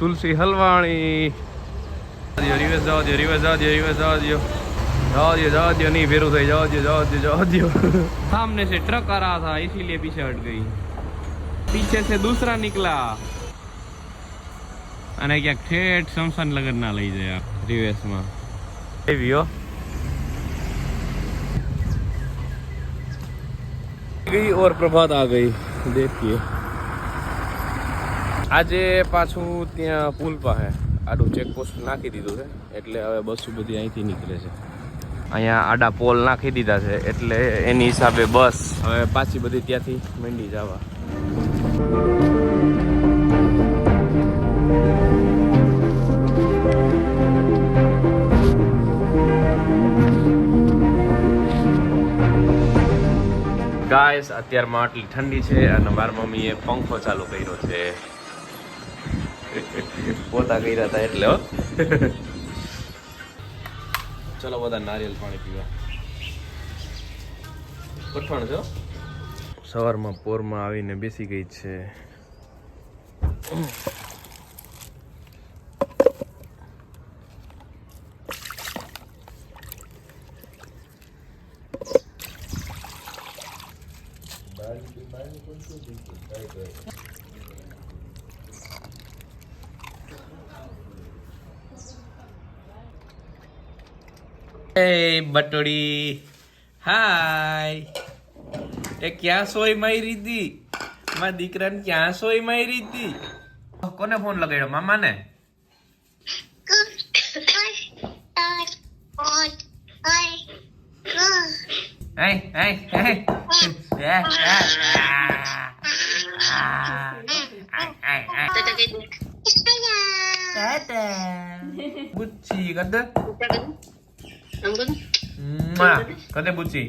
તુલસી હલવાણી જવા દ્યો, રિવર્સ જવા દો રિવર્સ જવા દો રિવર્સ જવા દો જવા દો જવા દો नहीं फेरू થઈ જવા દો જવા દો જવા દો सामने से ट्रक आ रहा था इसीलिए पीछे हट गई पीछे से दूसरा निकला અને ક્યાંક ઠેઠ શમશાન લગન ના લઈ જાય રિવેશમાં એવીઓ ગઈ ઓર પ્રભાત આ ગઈ દેખીએ આજે પાછું ત્યાં પુલ પાસે આડું ચેકપોસ્ટ નાખી દીધું છે. એટલે હવે બસો બધી અહીંથી નીકળે છે. અહીંયા આડા પોલ નાખી દીધા છે, એટલે એની હિસાબે બસ હવે પાછી બધી ત્યાંથી મંડી જવા. ગાયસ અત્યારમાં આટલી ઠંડી છે અને મારા મમ્મીએ પંખો ચાલુ કર્યો છે. પોતા કર્યા હતા એટલે હો. ચલો બધા નારિયેલ પાણી પીવા. પઠણ છો સવારમાં પોરમાં આવીને બેસી ગઈ છે. એ બટોડી હાય. એ ક્યાં સોય મારી હતી મારા દીકરાને ક્યાં સોય મારી હતી કોને ફોન લગાડ્યો? મામાને? હે હે બુચ્ચી કદ કદે બુચ્ચી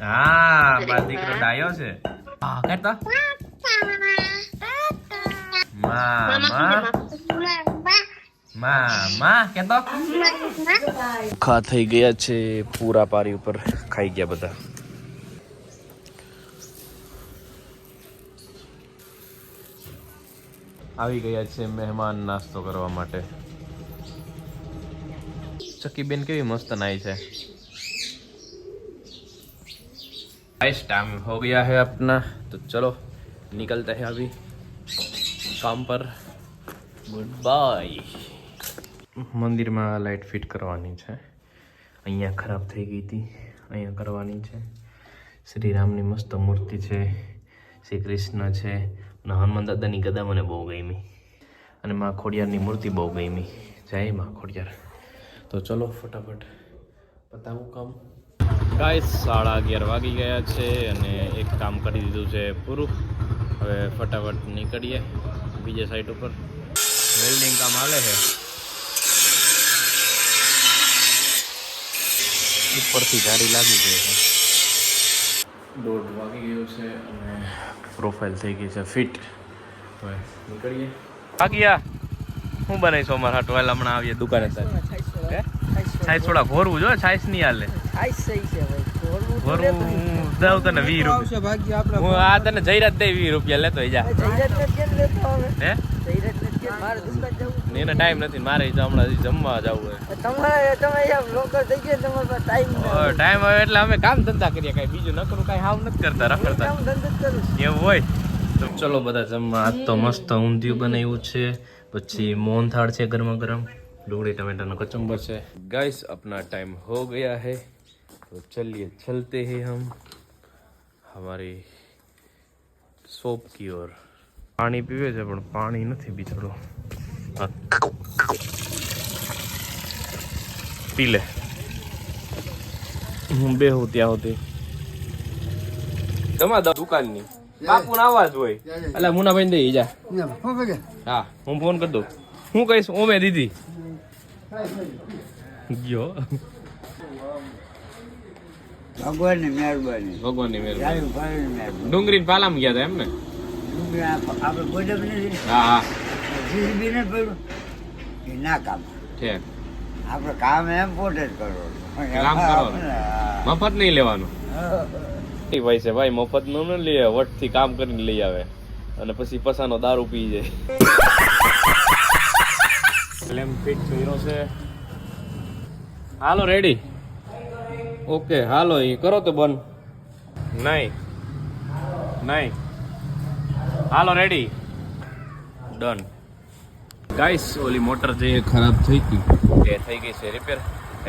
હા મારો દીકરો ડાયો છે હા કહેતો ખા થઈ ગયા છે પૂરા પારી ઉપર ખાઈ ગયા બધા આવી ગયા છે મહેમાન નાસ્તો કરવા માટે ચક્કી બેન કેવી મસ્ત નાઈ છે गाइस टाइम हो गया है अपना तो चलो निकलते हैं अभी काम પર ગુડ બાય મંદિરમાં લાઇટ ફિટ કરવાની છે અહીંયા ખરાબ થઈ ગઈ હતી અહીંયા કરવાની છે શ્રી રામની મસ્ત મૂર્તિ છે શ્રી કૃષ્ણ છે અને હનુમાન દાદાની ગદા મને બહુ ગમી અને મા ખોડિયારની મૂર્તિ બહુ ગમી જય મા ખોડિયાર તો ચલો ફટાફટ પતાવું કામ. ગાઈસ સાડા અગિયાર વાગી ગયા છે અને એક કામ કરી દીધું છે પૂરું. હવે ફટાફટ નીકળીએ બીજે સાઈડ ઉપર. વેલ્ડિંગ કામ હાલે છે. ઉપરથી ગાડી લાગી ગઈ છે. દોઢ વાગી ગયો છે અને પ્રોફાઇલ થઈ ગઈ છે ફિટ હવે નીકળીએ. ભાગ્યા હું બનાવીશ અમારા હાટવાલ હમણાં આવીએ દુકાને હે છાઈસ થોડા ઘોરવું જો છાઈસ નહીં હાલે. ઘોરવું હું દઉં તને વીસ રૂપિયા. હું આ તને જયરાત દઈ વીસ રૂપિયા લેતો જા હે? ને ટાઈમ નથી મારે તો હમણાં જમવા જવું હોય. ટાઈમ આવે એટલે અમે કામ ધંધા કરીએ કાંઈ બીજું નકરું કાંઈ હાવ નથી કરતા રખડતા. એવું હોય. તો ચલો બધા જમવા આજ તો મસ્ત ઊંધિયું બનાવ્યું છે પછી મોહનથાળ છે ગરમા ગરમ. ડુંગળી ટમેટાનો કચુંબર છે गाइस अपना टाइम हो गया है तो चलिए चलते हैं हम हमारी शॉप की ओर પાણી પીવે છે પણ પાણી નથી બિચારો હા. પી લે હું બેહું ત્યાં સુધી તમારા દુકાનની બાપુ ના આવાજ હોય એટલે મુનાભાઈ દઈ જા હા હું ફોન કરી દઉં હું કહીશ ઓમે દીધી ગયો. ભગવાનની મહેરબાની. ભગવાનની મહેરબાની. પાલામાં ગયા હતા એમ ને આપણે ગોડમ નથી. હા હા. જીસીબી ને પડ્યું. એ ના કામ. છે. આપણે કામ એમ પોતે જ કરવાનું કામ કરવાનું. મફત નહીં લેવાનું. એ ભાઈ છે ભાઈ મફતનું લઈ લે વટ કામ કરીને લઈ આવે. અને પછી પસાનો દારૂ પી જાય. ક્લેમ ફિટ કર્યો છે. હાલો રેડી ઓકે હાલો એ કરો તો બંધ. નહીં. નહીં. હાલો રેડી ડન ગાઈસ ઓલી મોટર જે ખરાબ થઈ ગઈ. એ થઈ ગઈ છે રિપેર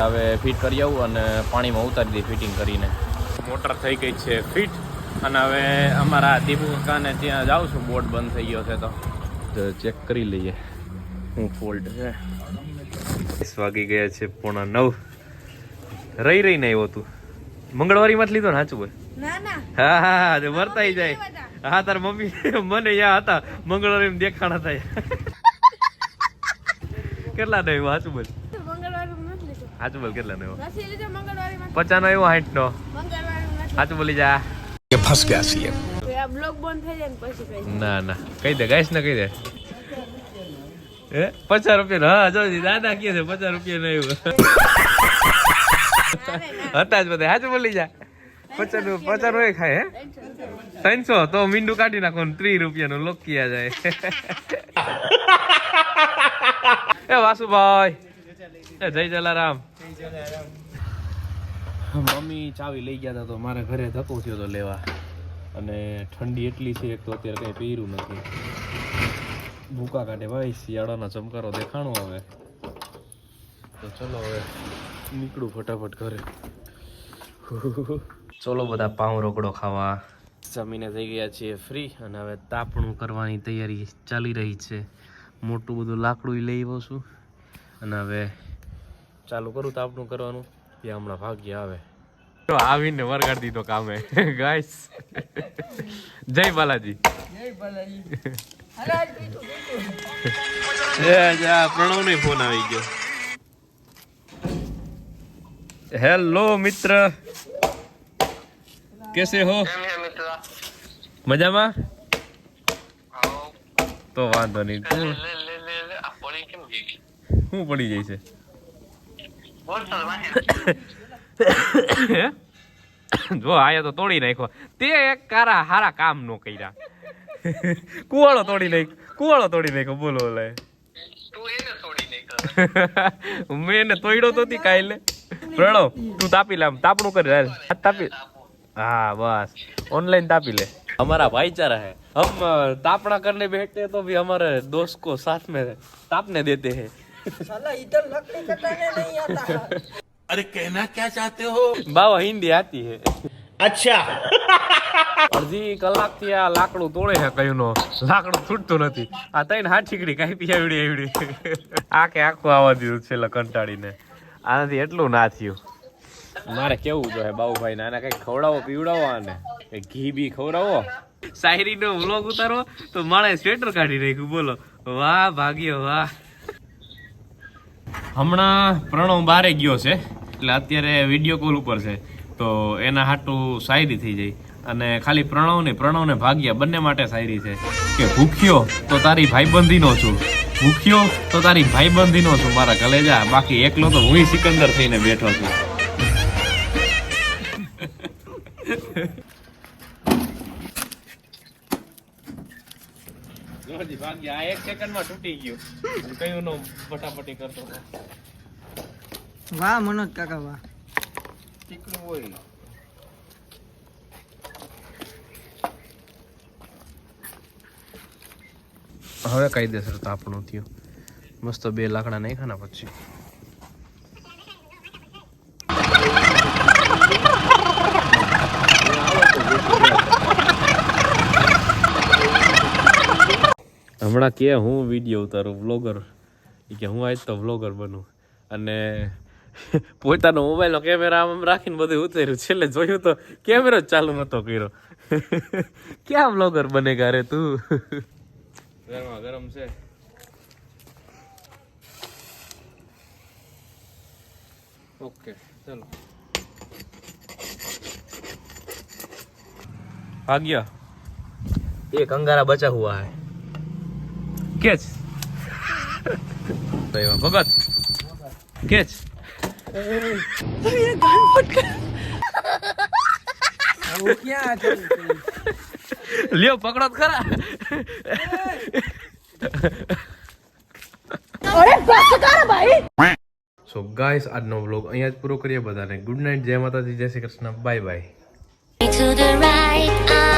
હવે ફિટ કરી આવું અને પાણીમાં ઉતારી દઈ ફિટિંગ કરીને. મોટર થઈ ગઈ છે ફિટ અને હવે અમારા દીપુ કાકાને ત્યાં જાઉં છું બોટ બંધ થઈ ગયો છે તો. ચેક કરી લઈએ. હું ફોલ્ટ છે. વાગી ગયા છે પોણા નવ. રહી રહીને આવ્યો તું. મંગળવારી માં લીધો ને સાચું હોય હા હા વર્તાઈ જાય. હા તાર મમ્મી મને યા હતા. મંગળવારી દેખાણ હતા કેટલા નો એવો સાચું બોલ. સાચું બોલ કેટલા નો એવો પચાસ નો એવો હાઈટ નો. સાચું બોલી જા. ફસ ગયા છીએ. ના ના કહી દે ગાઈશ ને કહી દે. એ પચાસ રૂપિયા હા, જો દાદા કહે છે, પચાસ રૂપિયા નો એવું. હતા જ બધા સાચું બોલી જા. પચાસ પચાસ રૂપિયા ખાય, હે? ત્રણસો, તો મીંડું કાઢી નાખો ત્રીસ રૂપિયા નું, લોકિયા જાય. એ વાસુભાઈ, એ જય જલારામ. મમ્મી ચાવી લઈ ગયા હતા તો મારે ઘરે ધક્કો થયો તો લેવા. અને ઠંડી એટલી છે એક તો અત્યારે કઈ પહેર્યું નથી. ભૂકા કાઢે. ભાઈ શિયાળાના ચમકારો દેખાણો હવે. તો ચલો હવે નીકળું ફટાફટ ઘરે. ચલો બધા પાઉં રોકડો ખાવા. જમીને થઈ ગયા છીએ ફ્રી અને હવે તાપણું કરવાની તૈયારી ચાલી રહી છે. મોટું બધું લાકડું લઈ આવ્યો છું. અને હવે ચાલુ કરું તાપણું કરવાનું. ત્યાં હમણાં ભાગ્ય આવે. તો આવીને વરગાડ દીધો કામે. ગાઈસ જય બાલાજી. એ જા પ્રણવ ને ફોન આવી ગયો. હેલો મિત્ર. કેસે હો? મજામાં? તો વાંધો નહીં. તું શું પડી જાય છે? જો આયા તો તોડી નાખ્યો. તે એક કારા હારા કામ નો કર્યા. કુવાળો તોડી નાખ કુવાળો તોડી નાખ્યો બોલો લે. મેં એને તોડ્યો તો હતી કાલે. પ્રણવ તું તાપી લેમ તાપણું કરી હાલ તાપી. હા બસ. ઓનલાઈન તાપી લે. અમારા ભાઈચારા હે. હમ તાપણા કરને बैठते તો ભી અમારે દોસ્ત કો સાથ મે તાપને દેતે હે. हैं साला इधर लकड़ी कटाने नहीं अरे कहना क्या चाहते हो બાવા હિન્દી આતી હે अच्छा અડધી કલાકથી આ લાકડું તોડે છે કયું નો લાકડું તૂટતું નથી આ તઈને હાથ ઠીકડી કાપી આવડી આવડી આખે આખું આવવા દીધું છેલ્લે કંટાળીને આનાથી એટલું ના થયું મારે કેવું જોઈએ બાબુભાઈ ને આને કઈક ખવડાવો પીવડાવો આને કંઈક ઘી બી ખવડાવો શાયરી નો વ્લોગ ઉતારો તો માણે સ્વેટર કાઢી નાખ્યું બોલો વાહ ભાગ્યો વાહ હમણાં પ્રણવ બારે ગયો છે એટલે અત્યારે વીડિયો કોલ ઉપર છે. તો એના હાટું શાયરી થઈ જાય. અને ખાલી પ્રણવ ને પ્રણવ ને ભાગ્યા બંને માટે શાયરી છે. કે ભૂખ્યો તો તારી ભાઈબંધીનો છું. ભૂખ્યો તો તારી ભાઈબંધીનો છું. મારા કલેજા, બાકી એકલો તો હું સિકંદર થઈને બેઠો છું. ભાગ્યા. એક સેકન્ડમાં તૂટી ગયું. કયું નો ફટાફટી કરતો વાહ મનોજ કાકા વાહ. ટીકડું હોય હવે કાયદેસર તાપણું થયું. મસ્ત બે લાકડા નાખ્યા ને પછી. હમણાં કે હું વીડિયો ઉતારું વ્લોગર. કે હું આજ તો વ્લોગર બનું. અને પોતાનો મોબાઈલનો કેમેરા આમ આમ રાખીને બધું ઉતાર્યું છેલ્લે જોયું તો કેમેરો જ ચાલુ નતો કર્યો ક્યાં વ્લોગર બનેગા રે તું ગરમા ગરમ છે ઓકે ચલો आ गया एक अंगारा बचा हुआ है कैच भगत कैच ક્યાં હતું? લ્યો પકડો તો ખરા સો ગાઈસ આજનો વ્લોગ અહીંયા જ પૂરો કરીએ બધાને ગુડ નાઇટ જય માતાજી જય Shri Krishna bye bye to the right,